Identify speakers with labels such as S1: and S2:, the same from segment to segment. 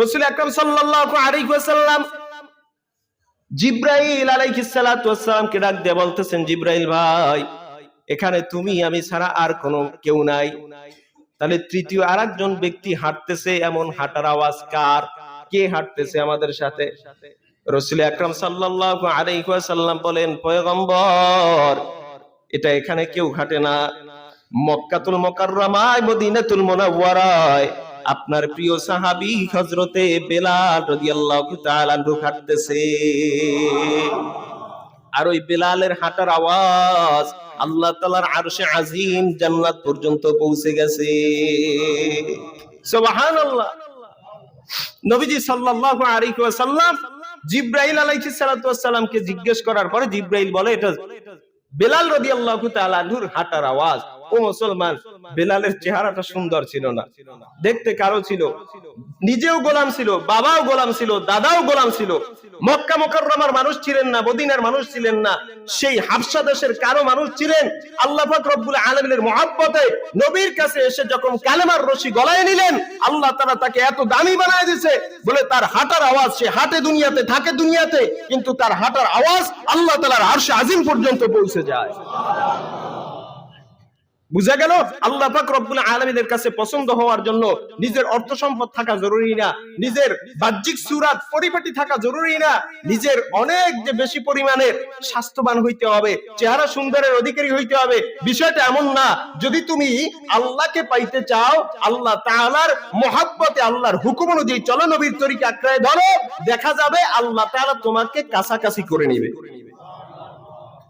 S1: রসুল আকরাম ওয়াসাল্লাম জিব্রাইল ওয়াসসালামকে ডাক দিয়ে বলতেছেন, জিব্রাইল ভাই, এখানে তুমি, আমি ছাড়া আর কোনো কেউ নাই। তাহলে তৃতীয় আরেকজন ব্যক্তি হাঁটতেছে, এমন হাঁটার আওয়াজ কার? কে হাঁটতেছে আমাদের সাথে? রসুল আকরাম ওয়াসাল্লাম বলেন, পয়গম্বর, এটা এখানে কেউ হাঁটে না। মক্কাতুল মুকাররমায়, মদিনাতুল মুনাওয়ারায় আপনার প্রিয় সাহাবি হজরতে বেলাল রাদিয়াল্লাহু তাআলা হাঁটতেছে। আর ওই বেলালের হাঁটার আওয়াজ আল্লাহ তাআলার আরশে আজিম জান্নাত পর্যন্ত পৌঁছে গেছে। জিজ্ঞেস করার পরে জিব্রাইল বলে, এটা বেলাল তাআলা আনহুর হাঁটার আওয়াজ। ও মুসলমান, বেলালের চেহারাটা সুন্দর ছিল না। দেখতে কারও ছিল, নিজেও গোলাম ছিল, বাবাও গোলাম ছিল, দাদাও গোলাম ছিল। মক্কা মুকাররমার মানুষ ছিলেন না, মদিনার মানুষ ছিলেন না। সেই হাবশা দেশের কারও মানুষ ছিলেন? আল্লাহ পাক রব্বুল আলামিনের মহব্বতে নবীর কাছে এসে যখন কালেমার রশি গলায় নিলেন, আল্লাহ তাআলা তাকে এত দামি বানায় দিয়েছে, বলে তার হাঁটার আওয়াজ সে হাঁটে দুনিয়াতে, থাকে দুনিয়াতে, কিন্তু তার হাঁটার আওয়াজ আল্লাহ তাআলার আরশে আজিম পর্যন্ত পৌঁছে যায়। বুঝা গেল? আল্লাহ পাক রব্বুল আলামিনের কাছে পছন্দ হওয়ার জন্য নিজের অর্থ সম্পদ থাকা জরুরি না, নিজের বাহ্যিক সুরাত পরিপাটি থাকা জরুরি না, নিজের অনেক যে বেশি পরিমাণের স্বাস্থ্যবান হইতে হবে, চেহারা সুন্দরের অধিকারী হইতে হবে, বিষয়টা এমন না। যদি তুমি আল্লাহকে পাইতে চাও, আল্লাহ তাআলার মহাব্বতে, আল্লাহর হুকুম অনুযায়ী চলো নবীর তরিকে আঁকড়ায় ধরো, দেখা যাবে আল্লাহ তাআলা তোমাকে কাছাকাছি করে নিবে।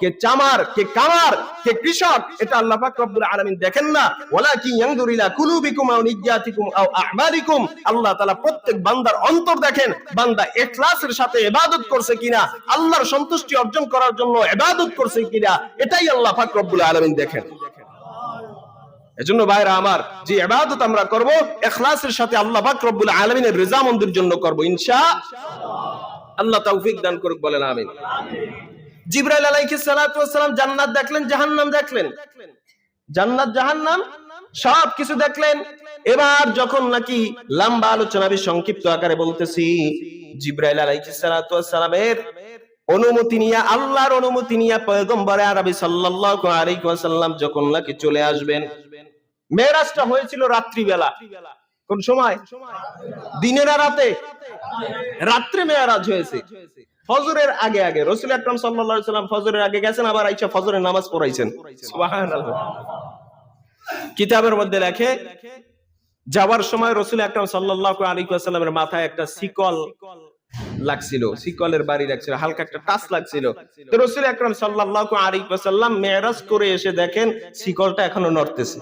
S1: কে চামার, কে কামার, কে কৃষক, এটা আল্লাহ পাক রব্বুল আলামিন দেখেন না। ওয়ালাকিন ইয়ানজুরু ইলা কুলুবিকুম আও নিজ্জাতিকুম আও আ'মালিকুম। আল্লাহ তাআলা প্রত্যেক বান্দার অন্তর দেখেন, বান্দা ইখলাসের সাথে ইবাদত করছে কিনা, আল্লাহর সন্তুষ্টি অর্জন করার জন্য ইবাদত করছে কিনা, এটাই আল্লাহ পাক রব্বুল আলামিন দেখেন। এজন্য ভাইরা আমার, যে ইবাদত আমরা করব ইখলাসের সাথে আল্লাহ পাক রব্বুল আলামিনের রিজামন্দির জন্য করব ইনশা আল্লাহ তৌফিক দান করুক, বলেন আমিন। জিব্রাইল ওয়াস সালাম জান্নাত দেখলেন, জাহান্নাম দেখলেন। জান্নাত, জাহান্নাম, সব কিছু দেখলেন। এবার যখন নাকি লম্বা আলোচনা আমি সংক্ষিপ্ত আকারে বলতেছি, জিব্রাইল ওয়াস সালামের অনুমতি নিয়ে, আল্লাহর অনুমতি নিয়ে পয়গম্বরে আরবি সাল্লাল্লাহু আলাইহি ওয়াসাল্লাম যখন নাকি চলে আসবেন মেরাজটা হয়েছিল রাত্রিবেলা। কোন সময়? দিনের রাতে রাত্রে মেয়ারাজ হয়েছে। ফজরের আগে আগে, রসুল আকরাম আলাইহি সাল্লাম ফজরের আগে গেছেন, আবার আইসা ফজরের নামাজ পড়াইছেন। কিতাবের মধ্যে লেখে, যাওয়ার সময় রসুল আকরাম সাল্লাল্লাহু আলাইহি ওয়াসাল্লামের মাথায় একটা শিকল লাগছিল, শিকলের বাড়ি লাগছিল, হালকা একটা টাচ লাগছিল। তো রসুল আকরাম সাল্লাল্লাহু আলাইহি ওয়াসাল্লাম মেরাজ করে এসে দেখেন শিকলটা এখনও নড়তেছে।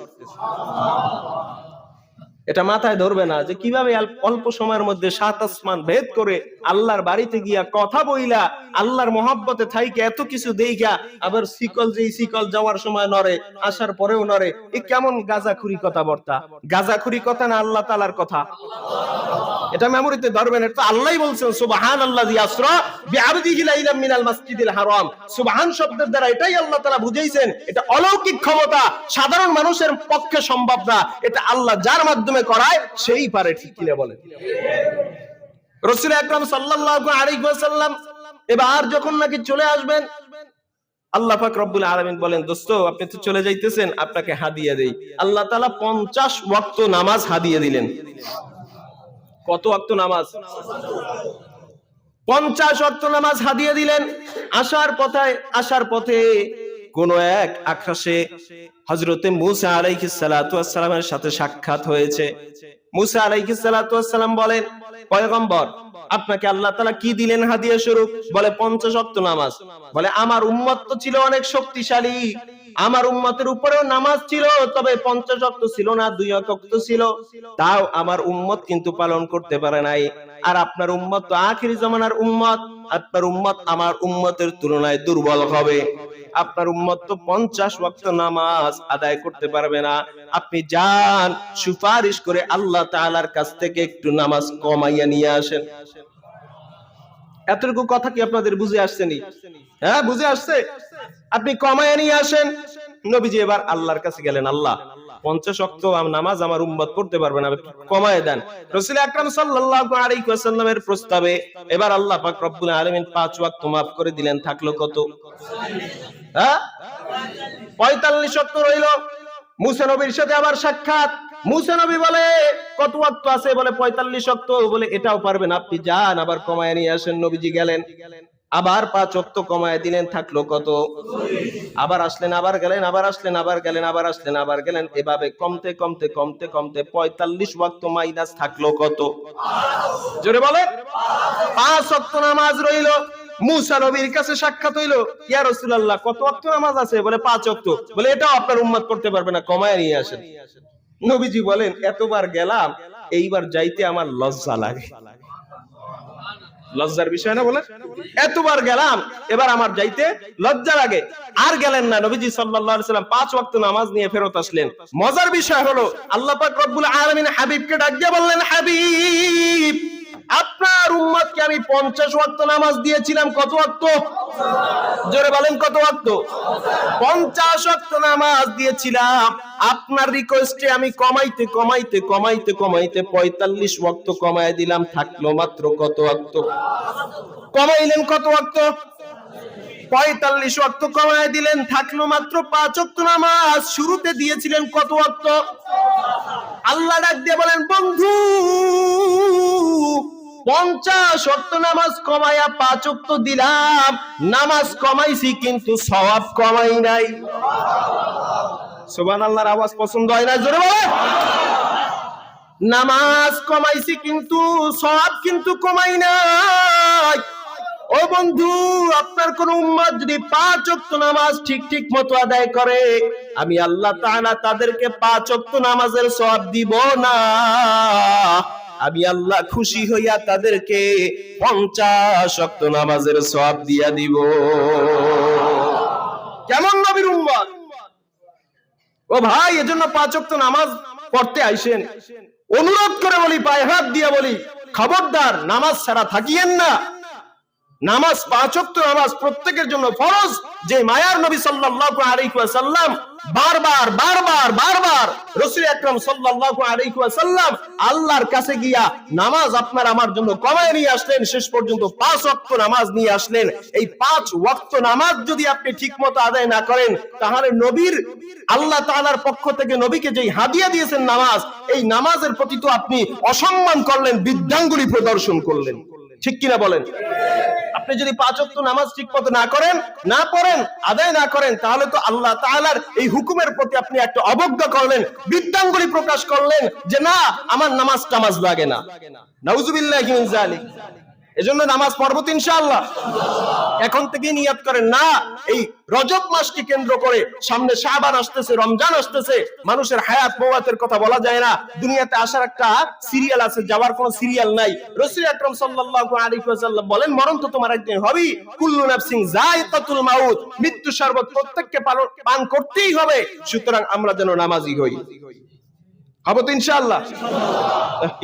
S1: এটা মাথায় ধরবে না যে কীভাবে অল্প- সময়ের মধ্যে সাত আসমান ভেদ করে আল্লাহর বাড়িতে গিয়া কথা বইলা, আল্লাহর মহাব্বতে থাইকে এত কিছু দেইগা আবার শিকল যে শিকল যাওয়ার সময় নরে আসার পরেও নরে এ কেমন গাজাখুরি কথা বর্তা গাজাখুরি কথা না আল্লাহ তালার কথা? এটা মেমোরিতে ধরবেন, এটা আল্লাহই বলছেন সুবহান আল্লাহ ইয়াসরা বিআবদিহি লাইলাম মিনাল মাসজিদিল হারাম। সুবহান শব্দের দ্বারা এটাই আল্লাহ তাআলা বুঝাইছেন, এটা অলৌকিক ক্ষমতা, সাধারণ মানুষের পক্ষে সম্ভব না। এটা আল্লাহ যার মাধ্যমে করায়, সেই পারে ঠিক কিনা বলেন। রাসূল আকরাম সাল্লাল্লাহু আলাইহি ওয়াসাল্লাম এবার যখন নাকি চলে আসবেন, আল্লাহ পাক রব্বুল আলামিন বলেন, দোস্ত, আপনি তো চলে যাইতেছেন, আপনাকে হাদিয়া দেই। আল্লাহ তাআলা 50 ওয়াক্ত নামাজ হাদিয়া দিলেন। কত ওয়াক্ত নামাজ? পঞ্চাশ অক্ত নামাজ হাদিয়ে দিলেন। আসার পথে আসার পথে কোন এক আকাশে হজরতে মুসা আলাইহিস সালাতু সালামের সাথে সাক্ষাৎ হয়েছে। মুসা সালাতু সালাম বলেন, পয়গম্বর, আপনাকে আল্লাহ তাআলা কি দিলেন হাদিয়া স্বরূপ? বলে, পঞ্চাশ অক্ত নামাজ। বলে, আমার উম্মত তো ছিল অনেক শক্তিশালী। আমার উম্মতের উপরেও নামাজ ছিল, তবে পঞ্চাশ অক্ত ছিল না, দুই অক্ত ছিল। তাও আমার উম্মত কিন্তু পালন করতে পারে নাই। আর আপনার উম্মত তো আখিরি জমানার উম্মত, আপনার উম্মত আমার উম্মতের তুলনায় দুর্বল হবে। আপনার উম্মত তো পঞ্চাশ ওয়াক্ত নামাজ আদায় করতে পারবে না। আপনি যান, সুপারিশ করে আল্লাহ তাআলার কাছ থেকে একটু নামাজ কমাইয়া নিয়ে আসেন। এতটুকু কথা কি আপনাদের বুঝে আসছেনি? হ্যাঁ বুঝে আসছে। আপনি কমাইয়া নিয়ে আসেন। নবীজি এবার আল্লাহর কাছে গেলেন, আল্লাহ, পঞ্চাশ অক্ত নামাজ আমার উম্মত পড়তে পারবে না কমায় দেন। রসুল আকরাম সাল্লাল্লাহু আলাইহি ওয়াসাল্লামের প্রস্তাবে এবার আল্লাহ পাক রব্বুল আলামিন পাঁচ ওয়াক্ত মাফ করে দিলেন, থাকল কত? হ্যাঁ? পঁয়তাল্লিশ অক্ত রইল। মুসা নবীর সাথে আবার সাক্ষাৎ। মুসা নবী বলে, কত ওয়াক্ত আছে? বলে, পঁয়তাল্লিশ অক্ত বলে, এটাও পারবেন, আপনি যান, আবার কমায় নিয়ে আসেন। নবীজি গেলেন। আবার পাঁচ অক্ত কমায় দিলেন, থাকল কত? আবার আসলেন, আবার গেলেন, আবার আসলেন, আবার গেলেন, আবার আসলেন, আবার গেলেন। এভাবে কমতে কমতে কমতে কমতে পঁয়তাল্লিশ ওয়াক্ত মাইনাস থাকল কত? জোরে বলে পাঁচ অক্ত নামাজ রইল, মুসা নবীর কাছে সাক্ষাৎ হইল। ইয়া রাসূলুল্লাহ, কত ওয়াক্ত নামাজ আছে? বলে, পাঁচ অক্ত বলে, এটাও আপনার উম্মত করতে পারবে না, কমায় নিয়ে আসেন। নবীজি বলেন, এতবার গেলাম, এইবার যাইতে আমার লজ্জা লাগে। লজ্জার বিষয় না বলে এতবার গেলাম, এবার আমার যাইতে লজ্জা লাগে। আর গেলেন না, নবীজি সাল্লাল্লাহু আলাইহি সাল্লাম পাঁচ ওয়াক্ত নামাজ নিয়ে ফেরত আসলেন। মজার বিষয় হলো, আল্লাহ পাক রব্বুল আলামিন হাবিবকে ডাক দিয়ে বললেন, হাবিব আপনার উম্মতকে আমি 50 ওয়াক্ত নামাজ দিয়েছিলাম, কত ওয়াক্ত? জোরে বলেন, কত ওয়াক্ত? 50 ওয়াক্ত নামাজ দিয়েছিলাম। আপনার রিকোয়েস্টে আমি কমাইতে কমাইতে কমাইতে কমাইতে 45 ওয়াক্ত কমায় দিলাম, থাকল মাত্র কত ওয়াক্ত? কমাইলেন কত ওয়াক্ত? পঁয়তাল্লিশ ওয়াক্ত কমায় দিলেন, থাকল মাত্র পাঁচ ওয়াক্ত নামাজ। শুরুতে দিয়েছিলেন কত ওয়াক্ত? আল্লাহ ডাক দিয়ে বলেন, বন্ধু পঞ্চাশ ওয়াক্ত নামাজ কমাইয়া পাঁচ ওয়াক্ত দিলাম। নামাজ কমাইছি, কিন্তু সওয়াব কমাই নাই। সুবহান আল্লাহর আওয়াজ পছন্দ হয় না? জোরে নামাজ কমাইছি, কিন্তু সওয়াব কিন্তু কমাই নাই। ও বন্ধু, আপনার কোন উম্মত যদি পাঁচ ওয়াক্ত নামাজ ঠিক ঠিক মতো আদায় করে, আমি আল্লাহ তাআলা তাদেরকে পাঁচ ওয়াক্ত নামাজের সওয়াব দিব না। আমি আল্লাহ খুশি হইয়া তাদেরকে পঞ্চাশ ওয়াক্ত নামাজের সওয়াব দিয়া দিব। কেমন নবীর উম্মত? ও ভাই, এজন্য পাঁচ ওয়াক্ত নামাজ পড়তে আইসেন। অনুরোধ করে বলি, পায়ে হাত দিয়ে বলি, খবরদার, নামাজ ছাড়া থাকিয়েন না। নামাজ পাঁচ নামাজ প্রত্যেকের জন্য ফরজ। যে মায়ার নবী সাল্লাল্লাহু আলাইহি ওয়াসাল্লাম বারবার বারবার বারবার রাসূল আকরাম সাল্লাল্লাহু আলাইহি ওয়াসাল্লাম আল্লাহর কাছে গিয়া নামাজ আপনার আমার জন্য কমায় নিয়ে আসলেন, শেষ পর্যন্ত পাঁচ ওয়াক্ত নামাজ নিয়ে আসলেন। এই পাঁচ ওয়াক্ত নামাজ যদি আপনি ঠিকমতো আদায় না করেন, তাহলে নবীর, আল্লাহ তাআলার পক্ষ থেকে নবীকে যেই হাদিয়া দিয়েছেন নামাজ, এই নামাজের প্রতি তো আপনি অসম্মান করলেন, বিদ্যাঙ্গুলি প্রদর্শন করলেন। ঠিক কিনা বলেন? আপনি যদি পাঁচ ওয়াক্ত নামাজ ঠিক মতো না করেন, না পড়েন, আদায় না করেন, তাহলে তো আল্লাহ তাআলার এই হুকুমের প্রতি আপনি একটা অবজ্ঞা করলেন, বিদ্যাঙ্গুলি প্রকাশ করলেন যে না, আমার নামাজ টামাজ লাগে না। এজন্য নামাজ পর্বত ইনশাআল্লাহ। এখন থেকে নিয়াত করেন, না, এই রজব মাসকে কেন্দ্র করে সামনে শাবান আসতেছে, রমজান আসতেছে, মানুষের হায়াত মওয়াতের কথা বলা যায় না। দুনিয়াতে আসার একটা সিরিয়াল আছে, যাওয়ার কোনো সিরিয়াল নাই। রাসূল আকরাম সাল্লাল্লাহু আলাইহি ওয়াসাল্লাম বলেন, মরণ তো তোমার একদিন কুল্লু নাফসিন যায়িকাতুল মাউত। মৃত্যু শরবত প্রত্যেককে পান করতেই হবে। সুতরাং আমরা যেন নামাজি হই। তো ইনশাআল্লাহ।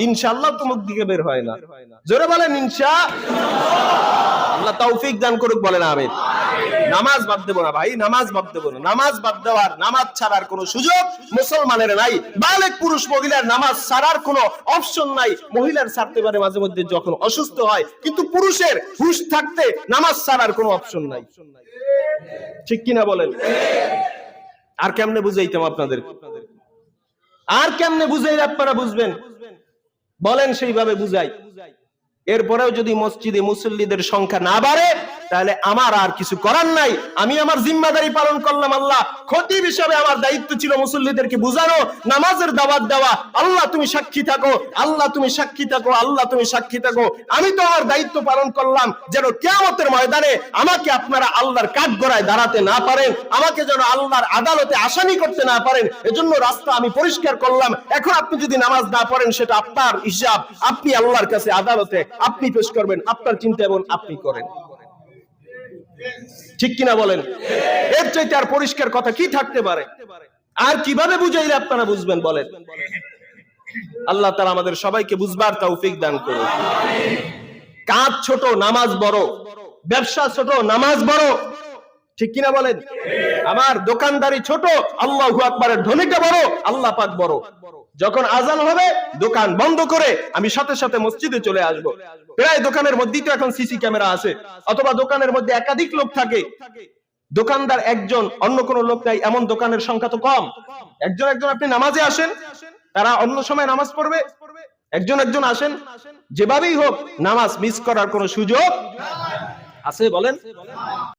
S1: ইনশাআল্লাহ তো মুখ দিকে বের হয় না। জোরে বলেন, ইনশা আল্লাহ তৌফিক দান করুক, বলেন আমিন। নামাজ বাদ দেবো না ভাই, নামাজ বাদ দেবো না। নামাজ বাদ দেওয়ার, নামাজ ছাড়ার কোনো সুযোগ মুসলমানের নাই। বালেক পুরুষ মহিলার নামাজ ছাড়ার কোনো অপশন নাই। মহিলার ছাড়তে পারে মাঝে মধ্যে যখন অসুস্থ হয়, কিন্তু পুরুষের হুশ থাকতে নামাজ ছাড়ার কোনো অপশন নাই। ঠিক কিনা বলেন? আর কেমনে বুঝাইতাম আপনাদের আর কেমনে বুঝাই আপনারা বুঝবেন? বলেন সেইভাবে বুঝাই। এরপরেও যদি মসজিদে মুসল্লিদের সংখ্যা না বাড়ে, তাহলে আমার আর কিছু করার নাই। আমি আমার জিম্মাদারি পালন করলাম আল্লাহ। খতিব হিসাবে আমার দায়িত্ব ছিল মুসল্লিদেরকে বুঝানো, নামাজের দাওয়াত দেওয়া। আল্লাহ তুমি সাক্ষী থাকো, আল্লাহ তুমি সাক্ষী থাকো, আল্লাহ তুমি সাক্ষী থাকো। আমি তো আমার দায়িত্ব পালন করলাম যেন কেয়ামতের ময়দানে আমাকে আপনারা আল্লাহর কাঠগড়ায় দাঁড়াতে না পারেন, আমাকে যেন আল্লাহর আদালতে আসামি করতে না পারেন, এজন্য রাস্তা আমি পরিষ্কার করলাম। এখন আপনি যদি নামাজ না পড়েন, সেটা আপনার হিসাব। আপনি আল্লাহর কাছে আদালতে আপনি পেশ করবেন, আপনার চিন্তা এবং আপনি করেন। ঠিক কিনা বলেন? এর চাইতে আর পরিষ্কার কথা কি থাকতে পারে? আর কীভাবে বুঝাইলে আপনারা বুঝবেন বলেন? আল্লাহ তাআলা আমাদের সবাইকে বুঝবার তৌফিক দান করুন। কাজ ছোট, নামাজ বড়। ব্যবসা ছোট, নামাজ বড়। ঠিক কিনা বলেন? আমার দোকানদারি ছোট, আল্লাহ আকবারের ধ্বনিটা বড়, আল্লাহ পাক বড়। যখন আজান হবে, দোকান বন্ধ করে আমি সাথে সাথে মসজিদে চলে আসব। প্রায় দোকানের মধ্যেই তো এখন সিসি ক্যামেরা আছে। অথবা দোকানের মধ্যে একাধিক লোক থাকে। দোকানদার একজন, অন্য কোন লোক নাই, এমন দোকানের সংখ্যা তো কম। একজন একজন আপনি নামাজে আসেন, তারা অন্য সময় নামাজ পড়বে। একজন একজন আসেন, যেভাবেই হোক, নামাজ মিস করার কোনো সুযোগ আছে বলেন?